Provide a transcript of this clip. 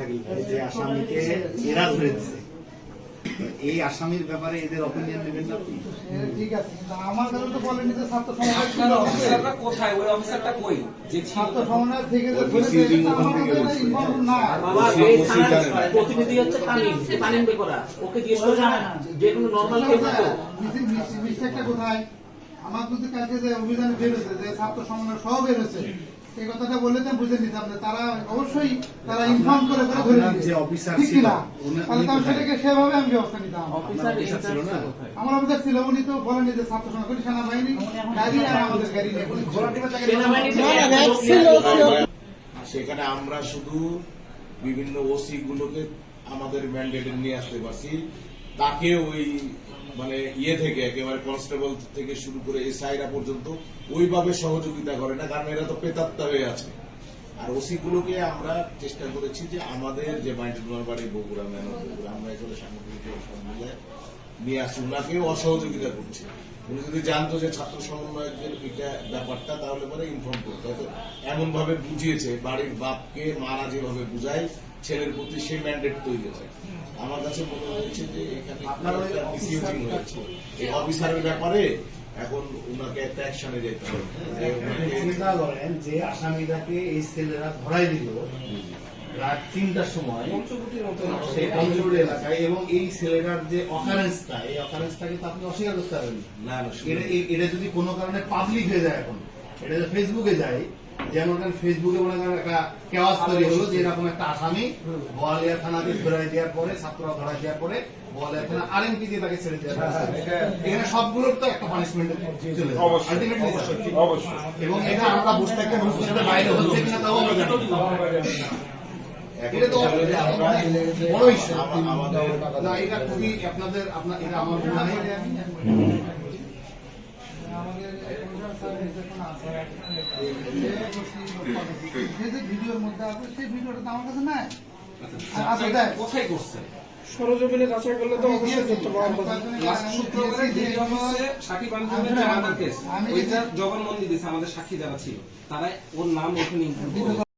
ভাই যে আসামিকে এরা ধরে দিছে এই আসামির ব্যাপারে এদের অপিনিয়ন নেবেন না হ্যাঁ, ঠিক আছে। আমার কাছে তো বলেনি যে ছাত্র অফিসারটা কোথায়? ওই অফিসারটা কই? যে ছাত্র সমন্বয় থেকে যে থেকে না। প্রতিনিধি হচ্ছে তামিম তামিম বেকরা ওকে জিজ্ঞেস করছে যে কোনো নর্মাল কেউ তো মিস্টেকটা কোথায়? আমার কিন্তু কালকে যে অভিযানে বেরোছে যে ছাত্র সমন্বয় সহ বেরোছে এই কথাটা বললে তো বুঝে নিতাম যে তারা অবশ্যই তারা ইনফর্ম করে করে ধরে যে অফিসার ঠিক তাহলে তো সেটাকে সেভাবে আমি ব্যবস্থা নিতাম। অফিসার ছিল না? আমার অফিসার ছিল উনি তো বলেনি যে ছাত্র করি সেনাবাহিনী গাড়ি আর আমাদের গাড়ি ঘোড়া টিপে না, না। সেখানে আমরা শুধু বিভিন্ন ওসি গুলোকে আমাদের ম্যান্ডেটে নিয়ে আসতে পারছি। তাকে ওই মানে ইয়ে থেকে, একেবারে কনস্টেবল থেকে শুরু করে এসআইরা পর্যন্ত ওইভাবে সহযোগিতা করে না, কারণ এরা তো পেতাত্তা হয়ে আছে। আর ওসি গুলোকে আমরা চেষ্টা করেছি যে আমাদের যে মাইন্ডুমার বাড়ি বগুড়া ম্যান বগুড়া আমরা এগুলো সাংবাদিক নিয়ে আসছি ওনাকেও অসহযোগিতা করছে। উনি যদি জানতো যে ছাত্র সমন্বয়কের এটা ব্যাপারটা তাহলে পরে ইনফর্ম করতো। হয়তো এমন ভাবে বুঝিয়েছে বাড়ির বাপকে মারা যেভাবে বুঝায় ছেলের প্রতি সেই ম্যান্ডেট তৈরি আমার কাছে মনে হয়েছে যে এখানে হয়েছে। এই অফিসারের ব্যাপারে এখন ওনাকে একটা অ্যাকশনে যেতে হবে। চিন্তা করেন যে আসামিটাকে এই ছেলেরা ধরাই দিল। রাত তিনটার সময় পঞ্চবটির মতো সেই এলাকায় এবং এই ছেলেটার যে অকারেন্সটা এই অকারেন্সটাকে তো আপনি অস্বীকার করতে পারবেন না। এটা যদি কোনো কারণে পাবলিক হয়ে যায় এখন এটা যদি ফেসবুকে যায় যেমন ফেসবুকে মনে করেন একটা কেওয়াজ তৈরি হলো যে এরকম একটা আসামি বোয়ালিয়া থানাকে ধরাই দেওয়ার পরে ছাত্ররা ধরাই দেওয়ার পরে বোয়ালিয়া থানা আরএমপি দিয়ে তাকে ছেড়ে দেওয়া এখানে সবগুলোর তো একটা পানিশমেন্ট চলে এবং এটা আমরা বুঝতে একটা বাইরে হচ্ছে কিনা তাও আমরা জানি এটা তো বড় issue। না এটা খুবই আপনাদের আপনার এটা আমার মনে হয় যখন আছে, ভিডিওর মধ্যে আছে সেই ভিডিওটা তো আমার কাছে নাই। আচ্ছা কোথায় করছে? সরজমিনে যাচাই করলে তো অবশ্যই করতে পারব সাকিব আমাদের কেস ওইটা জবানবন্দি দিয়েছে আমাদের সাক্ষী যারা ছিল তারা ওর নাম ওখানে।